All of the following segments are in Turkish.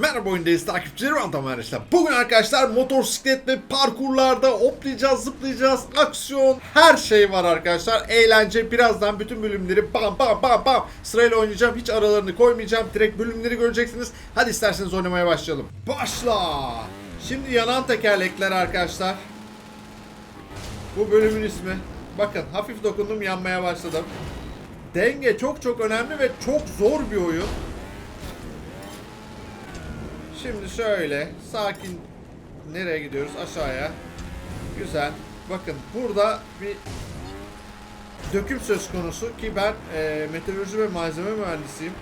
Merhaba oyundayız takipçileri ben Tamer işte. Bugün arkadaşlar motosiklet ve parkurlarda hoplayacağız, zıplayacağız, aksiyon, her şey var arkadaşlar. Eğlence birazdan bütün bölümleri bam bam bam bam sırayla oynayacağım. Hiç aralarını koymayacağım. Direkt bölümleri göreceksiniz. Hadi isterseniz oynamaya başlayalım. Başla! Şimdi yanan tekerlekler arkadaşlar. Bu bölümün ismi. Bakın hafif dokundum yanmaya başladım. Denge çok çok önemli ve çok zor bir oyun. Şimdi şöyle sakin nereye gidiyoruz? Aşağıya. Güzel. Bakın burada bir döküm söz konusu ki ben e, meteoroloji ve malzeme mühendisiyim.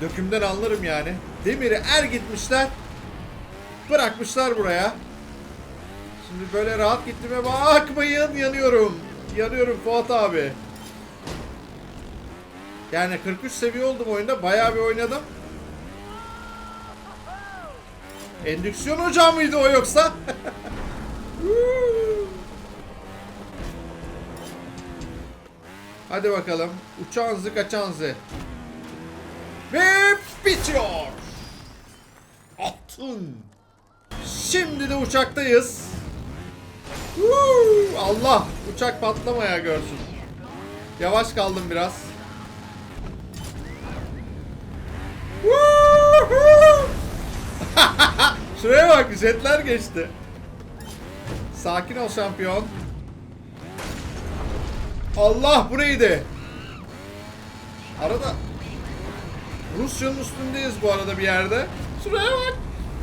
Dökümden anlarım yani. Demiri er gitmişler. Bırakmışlar buraya. Şimdi böyle rahat gittiğime bakmayın yanıyorum. Yanıyorum Fuat abi. Yani 43 seviye oldum oyunda. Bayağı bir oynadım. Endüksiyon ocağı mıydı o yoksa? Hadi bakalım. Uçağınızı kaçanızı. Ve bitiyor. Attın. Şimdi de uçaktayız. Allah uçak patlamaya görsün. Yavaş kaldım biraz. Şuraya bak jetler geçti. Sakin ol şampiyon. Allah bu neydi? Arada Rusya'nın üstündeyiz bu arada bir yerde. Şuraya bak.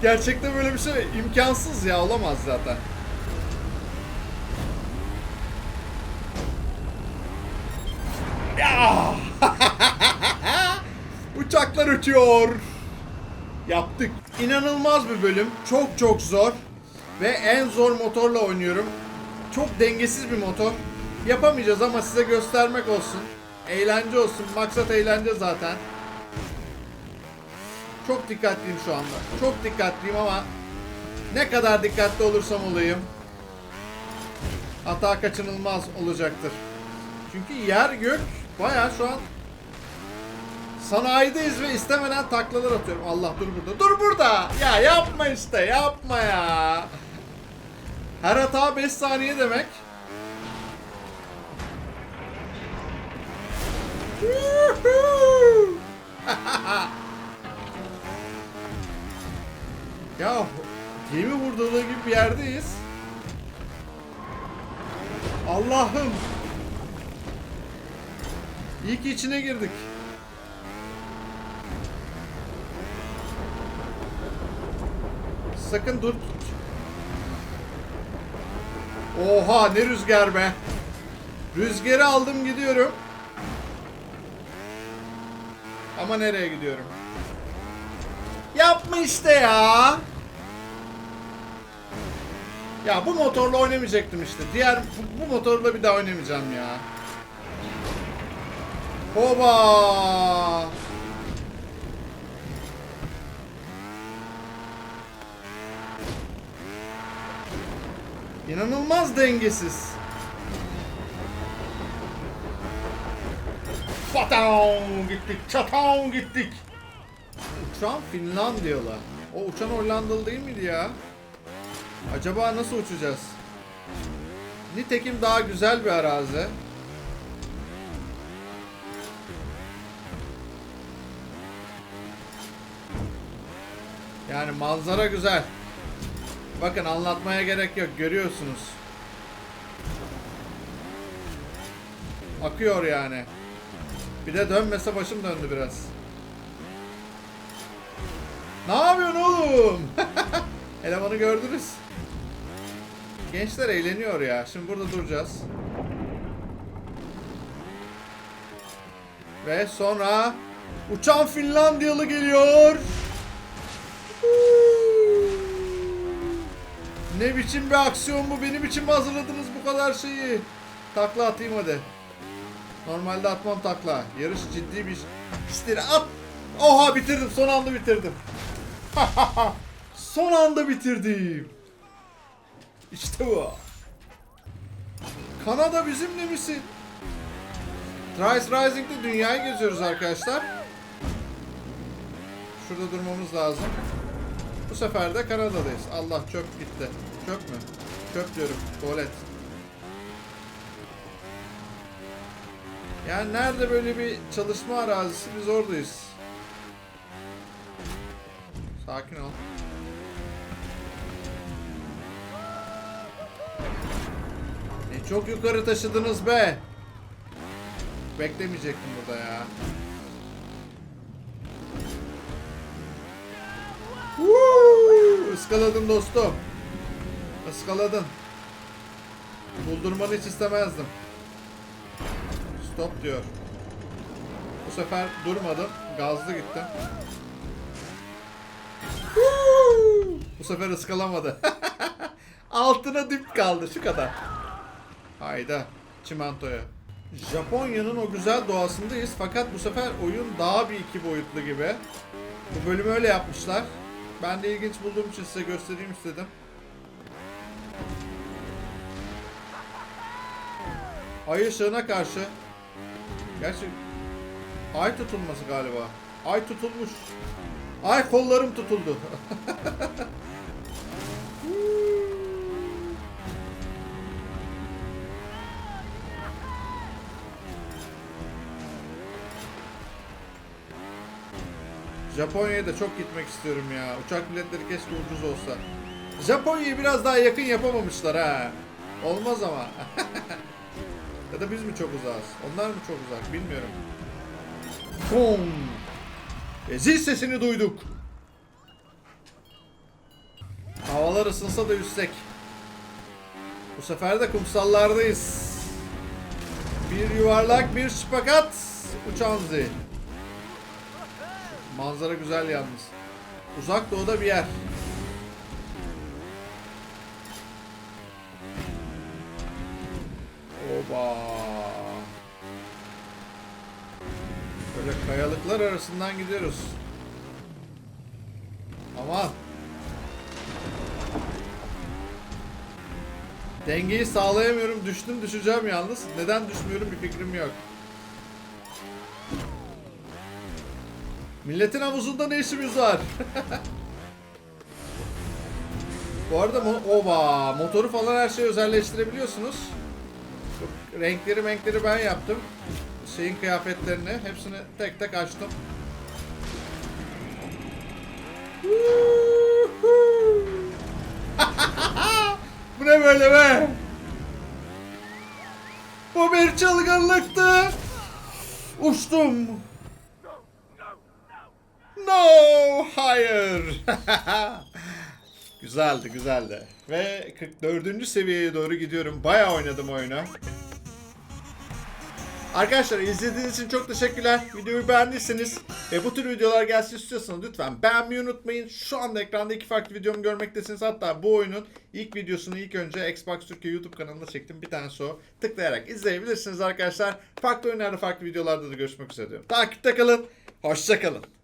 Gerçekten böyle bir şey imkansız ya olamaz zaten. Ya! Uçaklar uçuyor. Yaptık. İnanılmaz bir bölüm. Çok çok zor. Ve en zor motorla oynuyorum. Çok dengesiz bir motor. Yapamayacağız ama size göstermek olsun. Eğlence olsun. Maksat eğlence zaten. Çok dikkatliyim şu anda. Çok dikkatliyim ama ne kadar dikkatli olursam olayım hata kaçınılmaz olacaktır. Çünkü yer gök baya şu an Sanayideyiz ve istemeden taklalar atıyorum. Allah dur burada. Dur burada. Ya yapma işte. Yapma ya. Her hata 5 saniye demek. Ya gemi vurduğu gibi bir yerdeyiz. Allah'ım. İyi ki içine girdik. Sakın dur. Oha ne rüzgar be. Rüzgarı aldım gidiyorum. Ama nereye gidiyorum? Yapma işte ya. Ya bu motorla oynamayacaktım işte. Diğer bu, bu motorla bir daha oynamayacağım ya. Hoba. İnanılmaz dengesiz. Fataun gittik, çataun gittik. Uçan Finlandiyalı. O uçan Hollandalı değil miydi ya? Acaba nasıl uçacağız? Nitekim daha güzel bir arazi. Yani manzara güzel. Bakın anlatmaya gerek yok. Görüyorsunuz. Akıyor yani. Bir de dönmese başım döndü biraz. Ne yapıyorsun oğlum? Elemanı gördünüz. Gençler eğleniyor ya. Şimdi burada duracağız. Ve sonra uçan Finlandiyalı geliyor. Ne biçim bir aksiyon bu? Benim için mi hazırladınız bu kadar şeyi? Takla atayım hadi. Normalde atmam takla. Yarış ciddi bir işleri at. Oha bitirdim. Son anda bitirdim. Son anda bitirdim. İşte bu. Kanada bizimle misin? Trice Rising'de dünyayı geziyoruz arkadaşlar. Şurada durmamız lazım. Bu sefer de Kanada'dayız. Allah çöp gitti. Çöp mü? Çöp diyorum. Tuvalet. Yani nerede böyle bir çalışma arazisi biz oradayız. Sakin ol. E çok yukarı taşıdınız be. Beklemeyecektim burada ya. Woo! Iskaladın dostum. Iskaladın. Buldurmanı hiç istemezdim. Stop diyor. Bu sefer durmadım. Gazlı gittim. Bu sefer ıskalamadı. Altına dip kaldı şu kadar. Hayda. Çimentoya. Japonya'nın o güzel doğasındayız fakat bu sefer oyun daha bir iki boyutlu gibi. Bu bölümü öyle yapmışlar. Ben de ilginç bulduğum için size göstereyim istedim. Ay ışığına karşı. Gerçi ay tutulması galiba. Ay tutulmuş. Ay kollarım tutuldu. Japonya'ya da çok gitmek istiyorum ya. Uçak biletleri keşke ucuz olsa. Japonya'yı biraz daha yakın yapamamışlar ha. Olmaz ama. ya da biz mi çok uzağız? Onlar mı çok uzak? Bilmiyorum. Bum. E, zil sesini duyduk. Havalar ısınsa da yüksek. Bu sefer de kumsallardayız. Bir yuvarlak, bir şıpakat. Uçan zil. Manzara güzel yalnız. Uzak doğuda bir yer. Oba. Böyle kayalıklar arasından gidiyoruz. Aman. Dengeyi sağlayamıyorum. Düştüm düşeceğim yalnız. Neden düşmüyorum bir fikrim yok. Milletin havuzunda ne işimiz var? Bu arada mo oba motoru falan her şeyi özelleştirebiliyorsunuz. Bu Renkleri renkleri ben yaptım. Şeyin kıyafetlerini hepsini tek tek açtım. Bu ne böyle be? Bu bir çılgınlıktı. Uçtum. No, hayır. güzeldi, güzeldi. Ve 44. seviyeye doğru gidiyorum. Bayağı oynadım oyunu. Arkadaşlar izlediğiniz için çok teşekkürler. Videoyu beğendiyseniz ve bu tür videolar gelsin istiyorsanız lütfen beğenmeyi unutmayın. Şu anda ekranda iki farklı videomu görmektesiniz. Hatta bu oyunun ilk videosunu ilk önce Xbox Türkiye YouTube kanalında çektim. Bir tanesi o. Tıklayarak izleyebilirsiniz arkadaşlar. Farklı oyunlarda farklı videolarda da görüşmek üzere diyorum. Takipte kalın. Hoşça kalın.